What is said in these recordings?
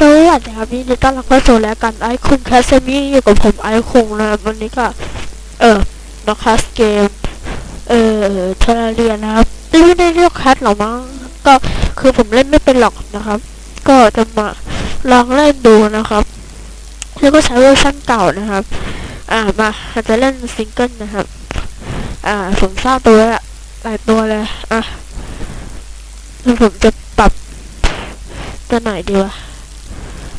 สวัสดีครับยินดีต้อนรับเข้าสู่รายการไอคุงแคสเซมี่อยู่กับผมไอคุงนะครับวันนี้ก็ เออมาคัสเกม เออเทร์เรียนะครับไม่ได้เรียกแคสหรอกมั้งก็คือผมเล่นไม่เป็นหรอกนะครับ ก็จะมาลองเล่นดูนะครับ แล้วก็ใช้เวอร์ชันเก่านะครับ อ่ามาจะเล่นซิงเกิลนะครับ อ่าผมสร้างตัวละหลายตัวเลยอะแล้วผมจะปรับตัวไหนดีวะ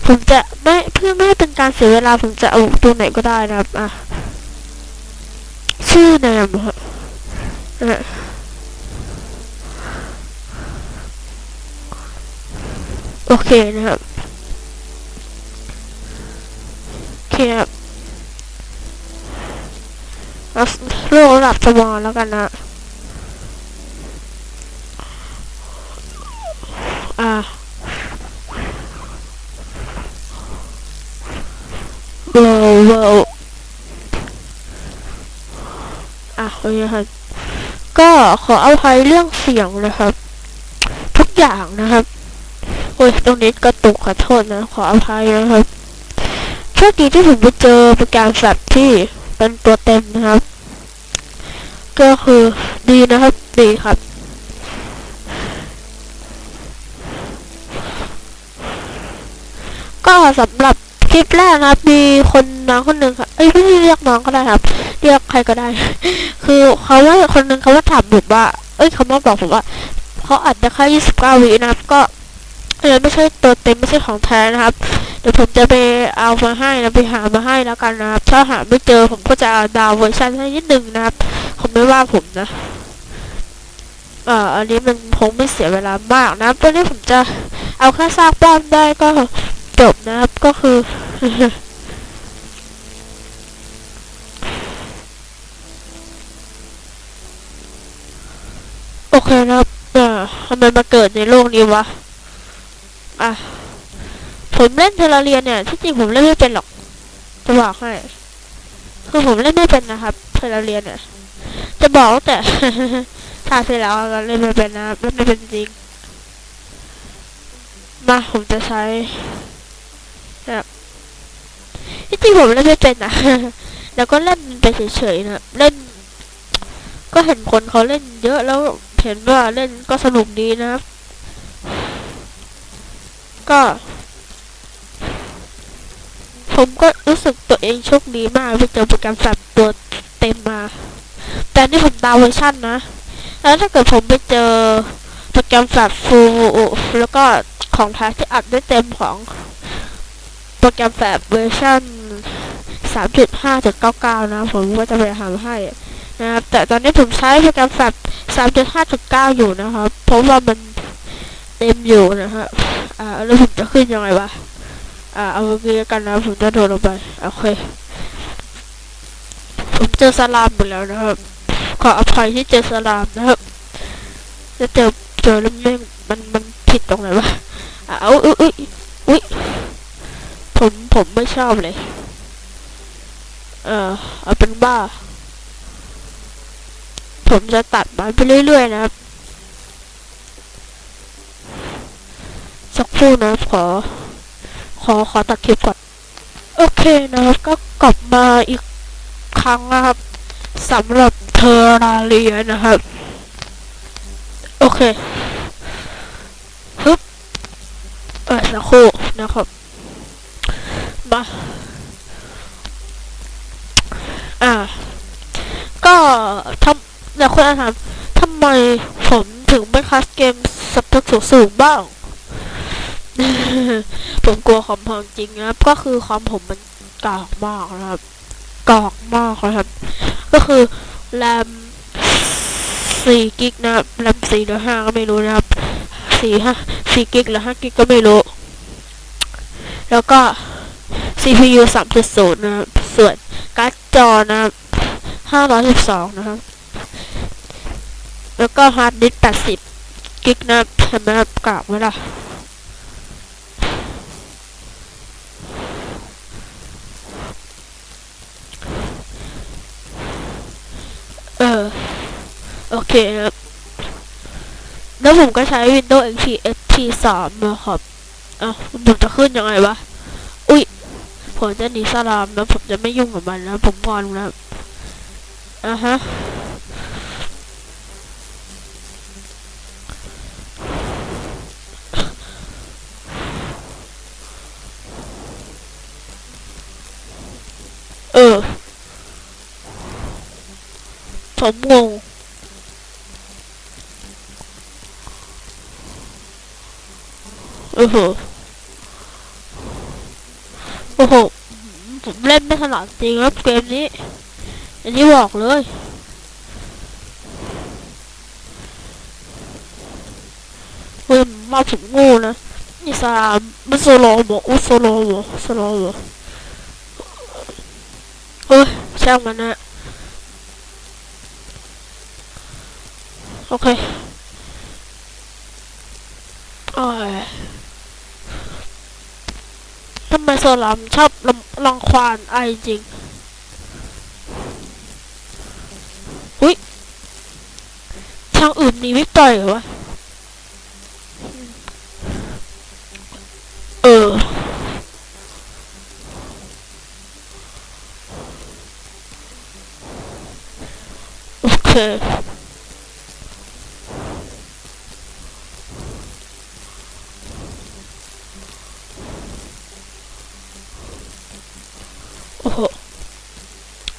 ผมจะไม่เพื่อไม่ให้เป็นการเสียเวลาผมจะเอาตัวไหนก็ได้นะครับอะชื่อแนมฮะอะโอเคนะครับโอเคครับเอาโลกระดับสมองแล้วกันนะ อ่า ว้าวว้าว อะโอเครับ ก็ขออภัยเรื่องเสียงนะครับ ทุกอย่างนะครับ โอ้ยตรงนี้กระตุกขอโทษนะ ขออภัยนะครับโชคดีที่ผมไปเจอโปรแกรมสัตว์ที่เป็นตัวเต็มนะครับ ก็คือดีนะครับ ดีครับก็สำหรับคลิปแรกนะครับ มีคนน้องคนหนึ่งค่ะเอ้ยไม่เรียกน้องก็ได้ครับ เรียกใครก็ได้ คือเขาว่าคนหนึ่งเขาว่าถามผมว่า เอ้ยเขามาบอกผมว่าเขาอัดได้แค่29วินะครับ ก็เออไม่ใช่ตัวเต็มไม่ใช่ของแท้นะครับ เดี๋ยวผมจะไปเอามาให้นะไปหามาให้แล้วกันนะครับ ถ้าหาไม่เจอผมก็จะดาวเวอร์ชันให้นิดนึงนะครับผมไม่ว่าผมนะเอ่ออันนี้มันคงไม่เสียเวลามากนะตอนนี้ผมจะเอาแค่ซากป้อมได้ก็จบนะครับ ก็คือ โอเคนะครับอ่าทำไมมาเกิดในโลกนี้วะ อะ ผมเล่นเทอร์เรียนเนี่ยที่จริงผมเล่นไม่เป็นหรอกจะบอกให้คือผมเล่นไม่เป็นนะครับเทอร์เรียนเนี่ย จะบอกแต่ถ้าเสร็จแล้วเราเล่นไม่เป็นนะครับเล่นไม่เป็นจริง มาผมจะใช้แบบที่จริงผมเล่นไม่เป็นนะแล้วก็เล่นไปเฉยๆนะเล่น ก็เห็นคนเขาเล่นเยอะแล้ว เห็นว่าเล่นก็สนุกดีนะครับ ก็ ผมก็รู้สึกตัวเองโชคดีมากไปเจอโปรแกรมสับตัวเต็มมา แต่นี่ผมดาวเวอร์ชันนะ แล้วถ้าเกิดผมไปเจอโปรแกรมสับฟูแล้วก็ของแท้ที่อัดได้เต็มของโปรแกรมแบบเวอร์ชัน3.5.99 นะ ผมก็จะไปทำให้ นะครับ แต่ตอนนี้ผมใช้โปรแกรมแบบ3.5.9 อยู่นะครับ เพราะว่ามันเต็มอยู่นะฮะอ่า แล้วผมจะขึ้นยังไงวะ อ่า เอาเมื่อกี้กันนะ ผมจะโดดลงไป โอเค ผมเจอสลามหมดแล้วนะครับ ขออภัยที่เจอสลามนะครับจะเจอเจอแล้วไม่มัน มันผิดตรงไหนวะอะเอาอุ้ยอุ้ยอุ้ยผม ผมไม่ชอบเลย เออเอาเป็นบ้า ผมจะตัดมันไปเรื่อย ๆ นะครับ สักครู่นะครับขอ ขอขอตัดคลิปก่อน โอเคนะครับ ก็กลับมาอีกครั้งนะครับสำหรับเทอร์ราเรียนะครับ โอเคฮึบเออสักครู่นะครับ มา อ่า ก็ทำเดี๋ยคุณอาถามทำไมผมถึงไม่คัสเกมสับทักสูงสูงบ้าง ผมกลัวคอมพังจริงนะครับ ก็คือคอมผมมันกากมากนะครับกากมากนะครับ ก็คือแรมสี่กิกนะครับแรมสี่หรือห้าก็ไม่รู้นะครับสี่ห้าสี่กิกหรือห้ากิกก็ไม่รู้ แล้วก็ CPU สามจุดศูนะครับ ส่วนการ์ดจอนะครับห้าร้อยสิบสองนะครับ แล้วก็ฮาร์ดดิสก์แปดสิบกิกนะครับเห็นไมครับกากไหมล่ะเออ โอเคครับแล้วผมก็ใช้ Windows XP XP 3นะครับเอ้าผมจะขึ้นยังไงวะ อุ้ย ผมจะหนีสลามแล้วผมจะไม่ยุ่งกับมันแล้ว ผมงอนแล้วอะฮะ ผมงง โอ้โห โอ้โห ผมเล่นไม่ถนัดจริงครับเกมนี้อันนี้บอกเลยเฮ้ยมาผมงูนะนี่สามมันโซโลหมออุ้โซโลหมอโซโลหมอเฮ้ยช่างมันนะ โอเคโอ้ยทำไมโซลามชอบรำรังควานไอจริง อุ้ยทางอื่นมีวิกต่อยเหรอวะ เออ โอเค โอ้โห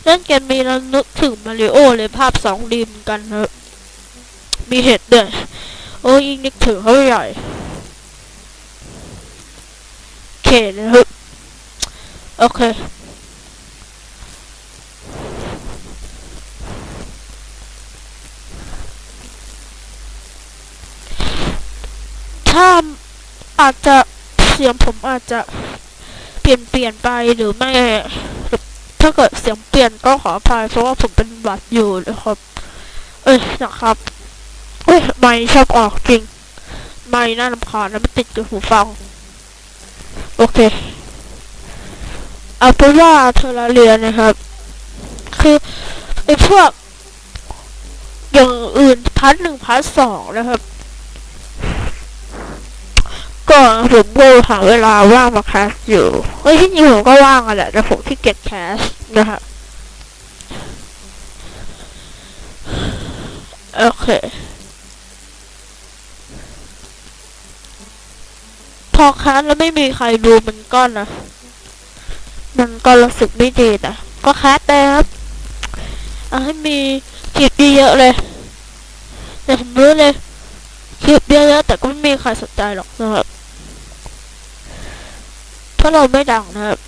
เล่นเกมนี้แล้วนึกถึงมาริโอเลยภาพสองดีมกันนะมีเห็ดด้วยโอ้ยิ่งนึกถึงเขาใหญ่โอเคนะครับโอเคถ้าอาจจะเสียงผมอาจจะเปลี่ยนเปลี่ยนไปหรือไม่ ถ้าเกิดเสียงเปลี่ยนก็ขออภัยเพราะว่าผมเป็นหวัดอยู่นะครับ เอ้ยนะครับ เอ้ยไม่ชอบออกจริง ไม่น่ารำคาญแล้วมันติดกับหูฟัง โอเค เอาเป็นว่าเทอร์เรียนนะครับ คือไอ้พวกอย่างอื่นพัทหนึ่งพัทสองนะครับ ก็ผมก็หาเวลาว่างมาแคสอยู่เฮ้ยที่จริงผมก็ว่างอะแหละแต่ผมขี้เกียจแคสนะครับโอเคพอแคสแล้วไม่มีใครดูมันก็นะ มันก็รู้สึกไม่ดีแต่ก็แคสไปครับเอาให้มีคลิปเยอะเลยแต่ผมรู้เลยคลิปเยอะๆแต่ก็ไม่มีใครสนใจหรอกนะครับ เพราะเราไม่ดังนะครับ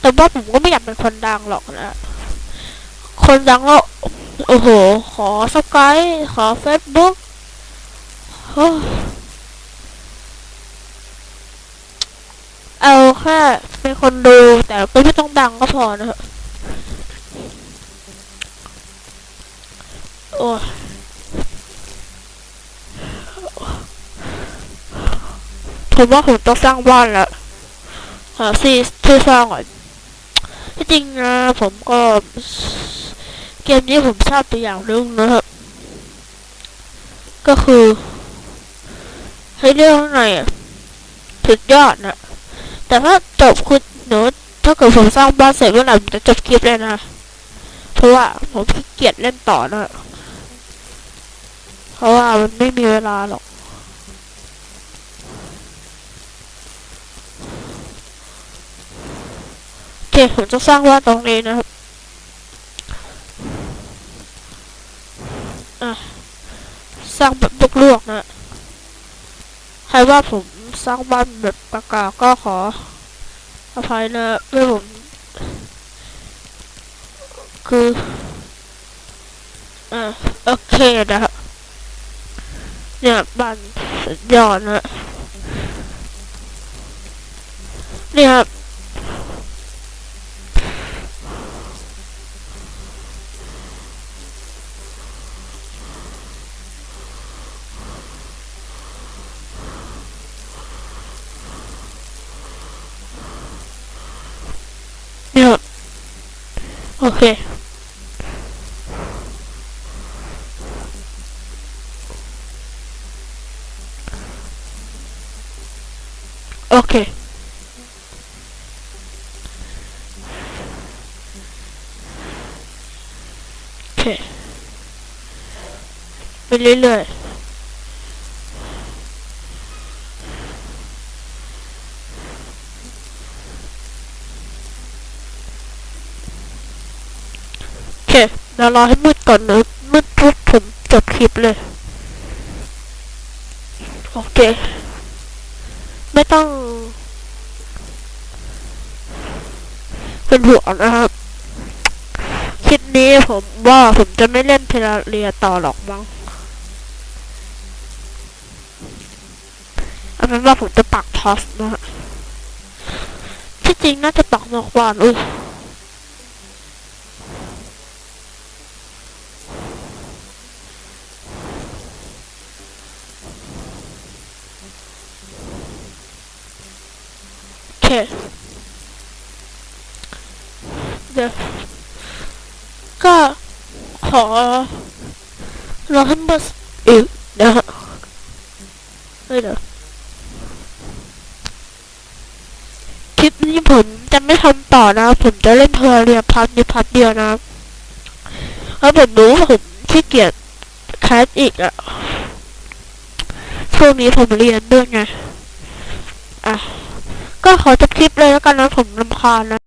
แต่ว่าผมก็ไม่อยากเป็นคนดังหรอกนะ คนดังก็โอ้โห ขอสกายขอเฟซบุ๊กเอาแค่เป็นคนดูแต่ก็ไม่ต้องดังก็พอนะครับโอ้ยผมว่าผมต้องสร้างบ้านแล้ว หาซีที่สร้างก่อนที่จริงนะผมก็ เกมนี้ผมชอบตัวอย่างหนึงนะครับ ก็คือ ให้เรื่องข้างในอะสุดยอดนะ แต่ถ้าจบคุณหนูถ้าเกิดผมสร้างบ้านเสร็จเมื่อไหร่ผมจะจบคลิปเลยนะ เพราะว่าผมขี้เกียจเล่นต่อนะ เพราะว่ามันไม่มีเวลาหรอก โอเค ผมจะสร้างว่าตรงนี้นะครับสร้างแบบลวกๆนะใครว่าผมสร้างบ้านแบบกากาก็ขออภัยนะเมื่อผม คืออะโอเคนะครับเนี่ยบ้านสุดยอดนะนี่ครับ เนี่ยครับ โอเค เค โอเค ไปเรื่อยๆ โอ เคเดี๋ยวรอให้มืดก่อนนะมืดปุ๊บผมจบคลิปเลย โอเค ไม่ต้อง เป็นห่วงนะครับคลิปนี้ผมว่าผมจะไม่เล่นเทราเรียต่อหรอกมั้งเอาเป็นว่าผมจะปักทอสนะฮะที่จริงน่าจะปักนอกบ้านอุ้ย โอ เคเดี๋ยวก็ขอรอให้เบอร์อีกนะฮะเฮ้ยเดี๋ยวคลิปนี้ผมจะไม่ทำต่อนะ ผมจะเล่นเพลเรียพัทนี้พัทเดียวนะเพราะผมรู้ว่าผมขี้เกียจแคสอีกอะช่วงนี้ผมเรียนด้วยไงอะ ก็ขอจบคลิปเลยแล้วกันนะผมลำคาญนะ